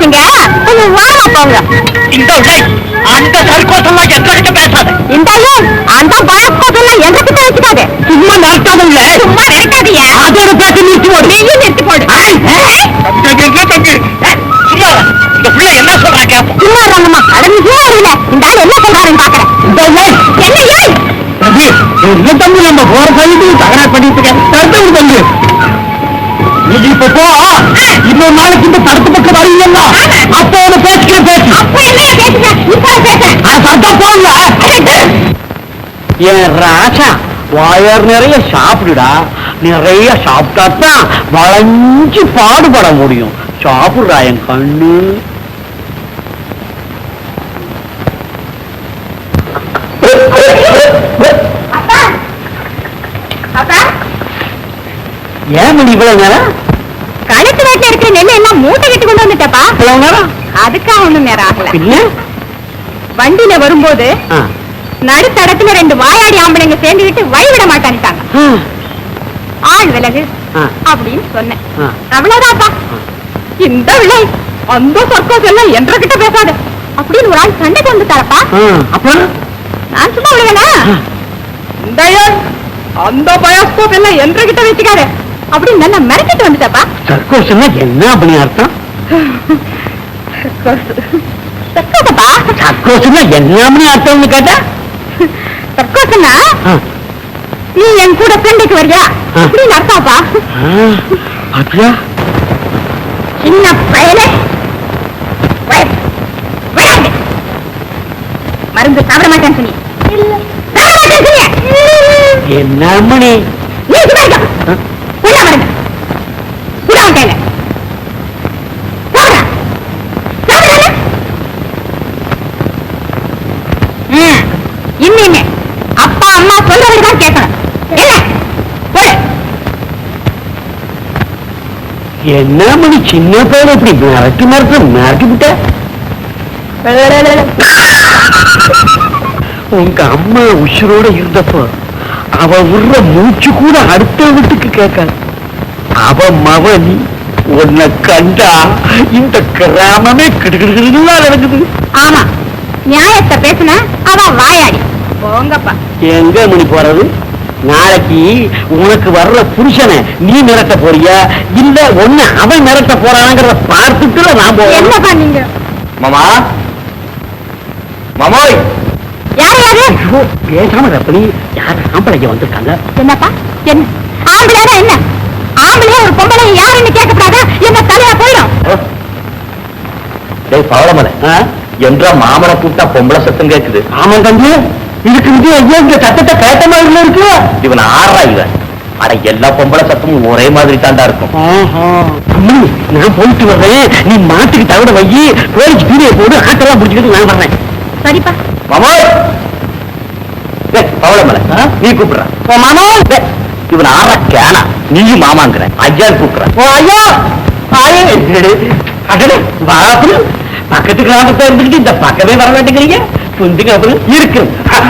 போங்க. இந்த விலை அந்த சர்க்கோசெல்லாம் எத்தனைக்கு பேசாத. இந்த ஏன் அந்த பழக்கத்தெல்லாம் எங்க கிட்ட வச்சுக்காது. சும்மா நடத்தாதும் இல்ல சும்மா நினைக்காதீங்க அதோட பேச நிறுத்தி போடு நீயும் நிறுத்தி போடு. இந்த பிள்ளை என்ன சொல்றா கேப்போம் சும்மா இருங்கம்மா. அடங்கி சும்மா இருங்க. இந்த ஆள் என்ன சொல்றாருன்னு பாக்குறேன். என்ன ஏன் என்ன தம்பி நம்ம போற சைடு? தகராறு பண்ணிட்டு இருக்க. தடுத்து தம்பி. நீ இப்ப போ. இன்னொரு நாளைக்கு இந்த தடுத்து பக்கம் வரீங்கன்னா அப்போ ஒண்ணு பேசிக்கிற பேசு. அப்ப என்ன பேசுங்க? இப்ப பேசுறேன் சத்தம் போடல என் ராஜா வயர் நிறைய சாப்பிடுடா. நிறைய சாப்பிட்டா தான் வளைஞ்சு பாடுபட முடியும். சாப்பிடுறா என் கண்ணு. ஏன் மணி இவ்வளவு நேரம்? நெல்லு எல்லாம் மூட்டை கட்டி கொண்டு வந்துட்டப்பா? அதுக்காக ஒண்ணும் நேரம் ஆகல. வண்டியில வரும்போது. நடுத்தடத்துல ரெண்டு வாயாடி ஆம்பளைங்க சேர்ந்துக்கிட்டு வழி விட மாட்டான்ட்டாங்க. ஆ. ஆள் விலகு. அப்படின்னு சொன்னேன். அவ்வளவுதான்ப்பா. இந்த விலை அந்த சர்க்கஸ் எல்லாம் என்ற கிட்ட பேசாது. அப்படின்னு ஒரு ஆள் சண்டைக்கு வந்துட்டாரப்பா. நான் சும்மா விடுவேனா? இந்த அந்த பயோஸ்கோப் எல்லாம் என்ற கிட்ட வச்சுக்காரு அப்படின்னு நல்லா மிரட்டிட்டு வந்துட்டாப்பா சர்க்கோஷன்னா என்ன அப்படி அர்த்தம் சர்க்கோசப்பா சர்க்கோஷன்னா என்ன அப்படி அர்த்தம்னு கேட்டா சர்க்கோசன்னா ஆ. நீ என் கூட ஃப்ரெண்டுக்கு வரியா. அப்படின்னு அர்த்தம்ப்பா. அப்படியா சின்ன பயலே. மருந்து சாப்பிட மாட்டேன்னு சொன்னி. என்ன மணி நீ. உள்ள மருந்து உள்ள ம் இன்னின்னு அப்பா அம்மா சொல்றது தான் கேட்கணும். என்ன மணி சின்ன பையன் இப்படி மிரட்டி மிரட்டு மிரட்டி விட்ட? உங்க அம்மா உசுரோட இருந்தப்போ அவ விடுற மூச்சு கூட அடுத்த வீட்டுக்கு கேட்காது. அவ மவனி உன்னை கண்டா இந்த கிராமமே கிடுகிடுகிடுலாம் நடக்குது. ஆமா. நியாயத்தை பேசுன அவ வாயாடி. போங்கப்பா. எங்க மணி போறது? நாளைக்கு உனக்கு வர்ற புருஷனை நீ மிரட்ட போறியா? இல்ல ஒண்ணு அவன் மிரட்ட போறாங்கிறத பார்த்துட்டு நான் நீங்க? மாமா? மாமோய்! ஐயோ பேசாம ரப்பனி யார் ஆம்பளைங்க வந்திருக்காங்க? என்னப்பா? என்ன? ஆம்பளைனா என்ன? ஆம்பளையா ஒரு பொம்பளை யாருன்னு கேட்கக்கூடாதா? என்ன தலையா போயிடும்? டேய் பவளமலை என்ற மாமனை கூப்பிட்டா பொம்பளை சத்தம் கேக்குது. ஆமா தம்பி. இதுக்கு இது ஐயோ இந்த சத்தத்தை கேட்ட மாதிரி இருக்கு இவன் ஆறா இவன். அட எல்லா பொம்பளை சத்தமும் ஒரே மாதிரி தாண்டா இருக்கும். நான் போயிட்டு வர்றேன். நீ மாட்டுக்கு தவிர வை. கோழிக்கு தீனியை போடு ஆட்டெல்லாம் முடிச்சுக்கிட்டு நான் வர்றேன். சரிப்பா. டேய், பவளமலை நீ கூப்பிடுற. மாமா? இவன் ஆறா கேனா. நீயும் மாமாங்கிற. ஐயா கூப்பிடுற. ஓ ஐயா! வாப்பு பக்கத்து கிராமத்தை இருந்துக்கிட்டு இந்த பக்கமே வர மாட்டேங்கிறீங்க. புந்து காப்பது இருக்கு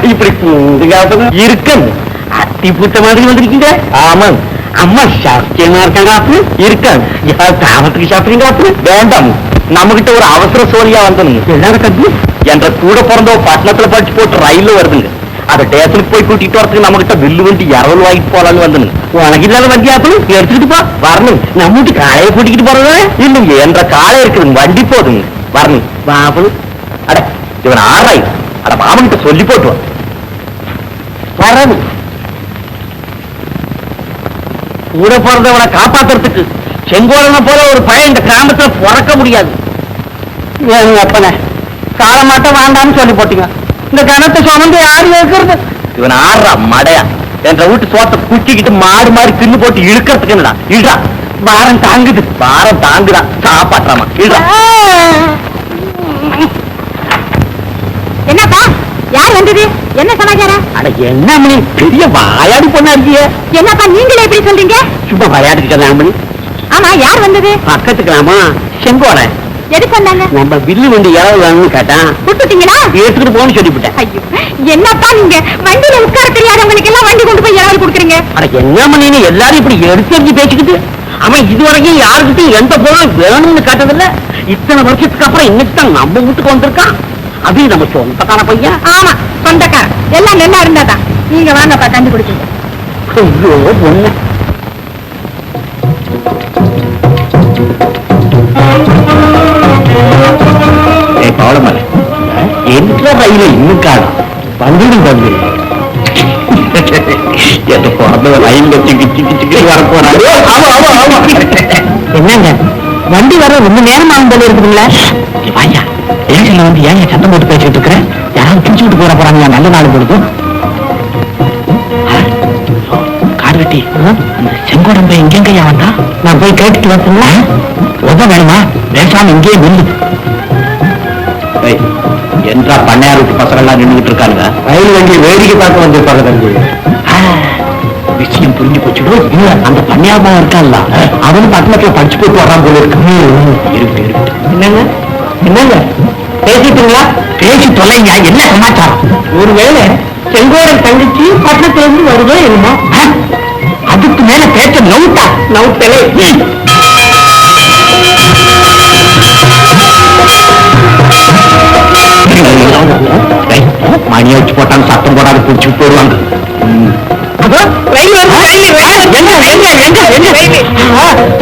இப்படி புந்து காப்பது இருக்கு அத்தி பூத்த மாதிரி வந்திருக்கீங்க. ஆமாம். அம்மா சாஸ்தியமா இருக்காங்க இருக்காங்க யார் தாமத்துக்கு சாப்பிடுறீங்க வேண்டாம். நம்ம கிட்ட ஒரு அவசர சோழியா வந்தனுங்க எல்லாரும் கத்து என்ற கூட பிறந்த பட்டணத்துல படிச்சு போட்டு ரயில்ல வருதுங்க. அதை ஸ்டேஷனுக்கு போய் கூட்டிட்டு வரதுக்கு நம்ம கிட்ட வில்லு வண்டி இரவல் வாங்கிட்டு போலான்னு வந்தனுங்க உனக்கு இல்லாத வண்டி ஆப்பு எடுத்துக்கிட்டு போ. வரணும் நம்ம வீட்டு காலையை கூட்டிக்கிட்டு போறது? இல்லைங்க என்ற காலை இருக்குது வண்டி போதுங்க. வரணும் பாப்பு அட இவன் ஆறாய். அட மாமன்கிட்ட சொல்லி போட்டு வரணும் கூட பிறந்தவனை காப்பாத்துறதுக்கு செங்கோலனை போல ஒரு பையன் இந்த கிராமத்துல பிறக்க முடியாது. ஏங்க அப்பனே. காலமாட்ட வேண்டாம்னு சொல்லி போட்டீங்க. இந்த கணத்தை சுமந்து யாரு இருக்கிறது இவன் ஆடுறா மடையா. என்ற வீட்டு சோத்தை குச்சிக்கிட்டு மாடு மாதிரி தின்னு போட்டு இழுக்கிறதுக்கு என்னடா? இழுடா. பாரம் தாங்குது. பாரம் தாங்குடா சாப்பாட்டுறாமா. இழுடா. என்னப்பா? யார் வந்தது? என்ன சமாச்சாரம்? அட என்ன மணி? பெரிய வாயாடி பொண்ணா இருக்கிய. என்னப்பா நீங்களே எப்படி சொல்றீங்க? சும்மா விளையாட்டுக்கு பண்ணி ஆமா யார் வந்தது? பக்கத்து கிராமம் செங்கோலை எதுக்கு வந்தாங்க? நம்ம வில்லு வண்டி எவ்வளவு வேணும்னு கேட்டான் கொடுத்துட்டீங்களா எடுத்துட்டு போன்னு சொல்லிவிட்டேன். ஐயோ என்னப்பா நீங்க? வண்டியில உட்கார தெரியாதவங்களுக்கு எல்லாம் வண்டி கொண்டு போய் யாராவது கொடுக்குறீங்க? அட என்ன பண்ணி எல்லாரும் இப்படி எடுத்து எடுத்து பேசிக்கிட்டு அவன் இதுவரைக்கும் யாருக்கிட்டையும் எந்த பொருளும் வேணும்னு கேட்டதில்ல. இத்தனை வருஷத்துக்கு அப்புறம் இன்னைக்கு தான் நம்ம வீட்டுக்கு வந்திருக்கான்? அது நம்ம சொந்தக்கார பையன். ஆமா சொந்தக்காரன். எல்லாம் நல்லா இருந்தாதான். நீங்க வாங்கப்பா கண்டுபிடிச்சீங்க ஐயோ பொண்ணு. இன்னும் காணும் வந்துடும் வந்து எந்த பிறந்த ரயில்ல சிக்கி சிக்கி சிக்கி வர போறாரு ஆமா ஆமா ஆமா. என்னங்க? வண்டி வர ரொம்ப நேரம் ஆகும் போல இருக்குதுங்களா? வாயா ஏசில வந்து ஏன் சத்தம் போட்டு பேசிட்டு இருக்கிற யாராவது பிடிச்சு விட்டு போற போறாங்க நல்ல நாள் கொடுத்து கார்வெட்டி செங்கோடம்ப எங்கெங்கயா வந்தா? நான் போய் கேட்டுட்டு வரட்டுங்களா? உதவ வேணுமா? பேசாம இங்கேயே நில்லு. என்றா பண்ணையார் வீட்டு பசங்க எல்லாம் நின்றுட்டு இருக்காங்க ரயில் வண்டி வேடிக்கை பார்க்க வந்திருப்பாங்க தம்பி. விஷயம் புரிஞ்சு போச்சுடோ இல்ல அந்த பண்ணையாமா இருக்கான்ல? அவனும் பட்டணத்துல படிச்சு போட்டு வர்றான் போல இருக்கு. என்னங்க? என்னங்க? பேசிட்டீங்களா? பேசி தொலைங்க. என்ன சமாச்சாரம்? ஒருவேளை செங்கோடன் தங்கச்சி பட்டணத்துல இருந்து வருதோ என்னமோ? அதுக்கு மேல பேச்ச நவுட்டா? நவுட்டலே. மணி வச்சு போட்டாங்க சத்தம் போடாத பிடிச்சி போடுவாங்க அதோ ரயில் வருது ரயில் எங்க எங்க எங்க எங்க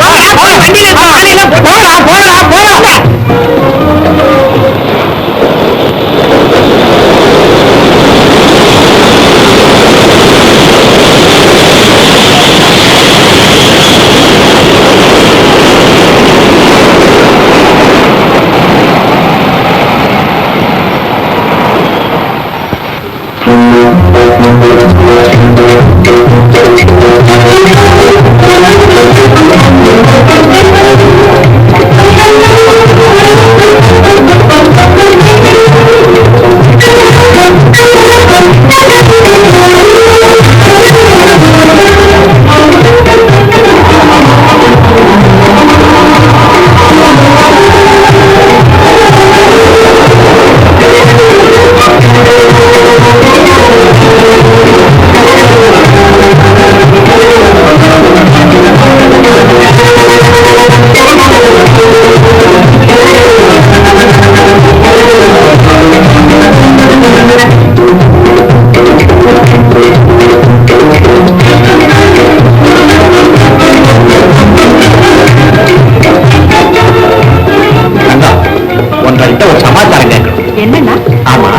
கேட்கணும் என்னன்னா ஆமா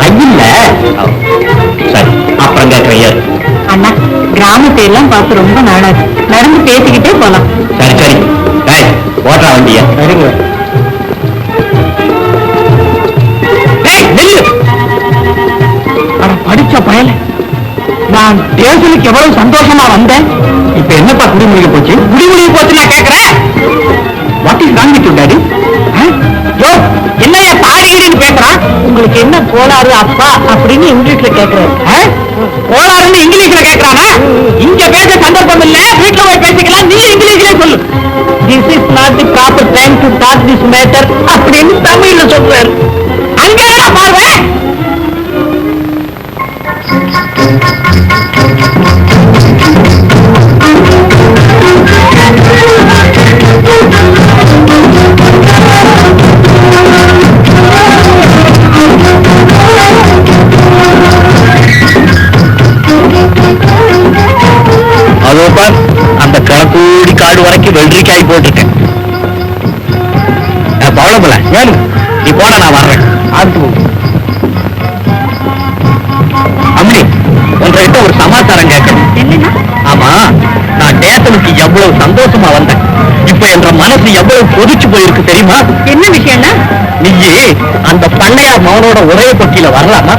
ரயில்ல. சரி அப்புறம் கேட்கிறேன் அண்ணா கிராமத்தை எல்லாம் பார்த்து ரொம்ப நாளாச்சு. நடந்து பேசிக்கிட்டே போலாம். சரி சரி. டேய், ஓட்டுறா வண்டிய. சரிங்க. படிச்ச பயல. நான் தேசனுக்கு எவ்வளவு சந்தோஷமா வந்தேன். இப்ப என்னப்பா குடிமுடிக்க போச்சு? குடிமுடிக்க போச்சு நான் கேக்குறேன். What is wrong with daddy யோ என்னைய பாடுகிறீன்னு பேசுறான் உங்களுக்கு என்ன கோளாறு அப்பா அப்படின்னு இங்கிலீஷ்ல கேக்குறாரு. கோளாறுன்னு இங்கிலீஷ்ல கேக்குறானா? இங்க பேச சந்தர்ப்பம் இல்ல வீட்டுல போய் பேசிக்கலாம் நீ இங்கிலீஷ்ல சொல்லு. This is not the proper time to talk this matter அப்படின்னு தமிழ்ல சொல்றாரு. அதோ பார் அந்த கணக்கூடி காடு வரைக்கும் வெள்ளரிக்காய் போட்டிருக்கேன். பவளம்பல ஏன்? நீ போன நான் வர்றேன். அம்மி உங்ககிட்ட ஒரு சமாச்சாரம் கேட்கணும். ஆமா நான் டேஷனுக்கு எவ்வளவு சந்தோஷமா வந்தேன். இப்ப என்ற மனசு எவ்வளவு கொதிச்சு போயிருக்கு தெரியுமா? என்ன விஷயம்னா நீ அந்த பண்ணையார் மகனோட ஒரே பொட்டியில வரலாமா?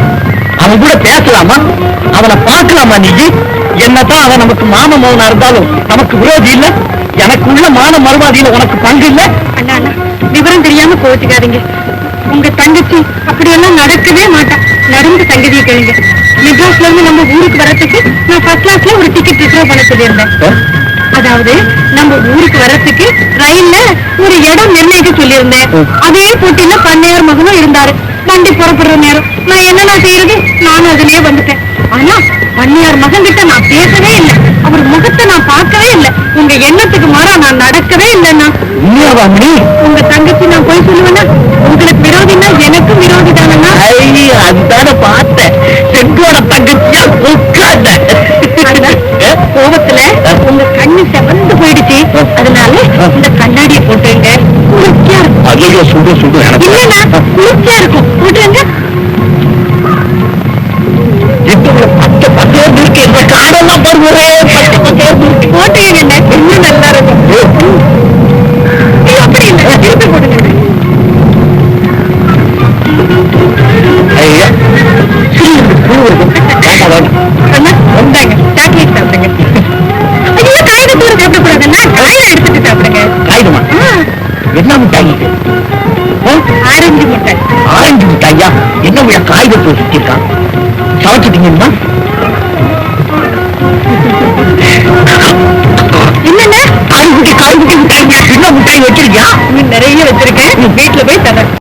அவன் கூட பேசலாமா? அவனை பார்க்கலாமா நீ? என்னதான் அவன் நமக்கு மாம மகனா இருந்தாலும் நமக்கு விரோதி இல்ல? எனக்கு உள்ள மான மறுவாதியில உனக்கு பங்கு இல்ல? அண்ணா விவரம் தெரியாம கோச்சுக்காதீங்க உங்க தங்கச்சி அப்படியெல்லாம் நடக்கவே மாட்டான் நடந்த சங்கதியை கேளுங்க. மெட்ராஸ்ல இருந்து நம்ம ஊருக்கு வரதுக்கு நான் ஃபர்ஸ்ட் கிளாஸ்ல ஒரு டிக்கெட் ரிசர்வ் பண்ண சொல்லியிருந்தேன். அதாவது நம்ம ஊருக்கு வர்றதுக்கு ரயில்ல ஒரு இடம் நிர்ணயிக்க சொல்லியிருந்தேன். அதே போட்டியில பண்ணையார் மகனும் இருந்தாரு. வண்டி புறப்படுற நேரம். நான் என்னென்ன செய்யறது? நானும் அதுலயே வந்துட்டேன். ஆனா பண்ணையார் மகன் கிட்ட நான் பேசவே இல்லை. அவர் முகத்தை நான் பார்க்கவே இல்லை. உங்க எண்ணத்துக்கு மாறா நான் நடக்கவே மணி உங்க தங்கச்சி நான் போய் சொல்லுவேன்னா உங்களுக்கு விரோதினா எனக்கும் விரோதி தானண்ணா அதுதானே பார்த்தேன். செங்கோட தங்கச்சியா உட்கார்ந்த கோபத்துல உங்க கண்ணு செவந்து போயிடுச்சு. அதனால இந்த கண்ணாடியை போட்டுருங்க. குளிர்ச்சியா இருக்கும். சுடு சுடு குளிர்ச்சியா இருக்கும். போட்டுருங்க. என்ன மிட்டாய் இது? ஆரஞ்சு முட்டை ஆரஞ்சு மிட்டாயா? என்ன விட காகிதத்தை சுத்திருக்கான் சமைச்சிட்டீங்கம்மா என்னங்க காய்குட்டி காய்குட்டி மிட்டாய். என்ன மிட்டாய் வச்சிருக்கியா? நிறைய வச்சிருக்கேன். வீட்டுல போய் தரேன்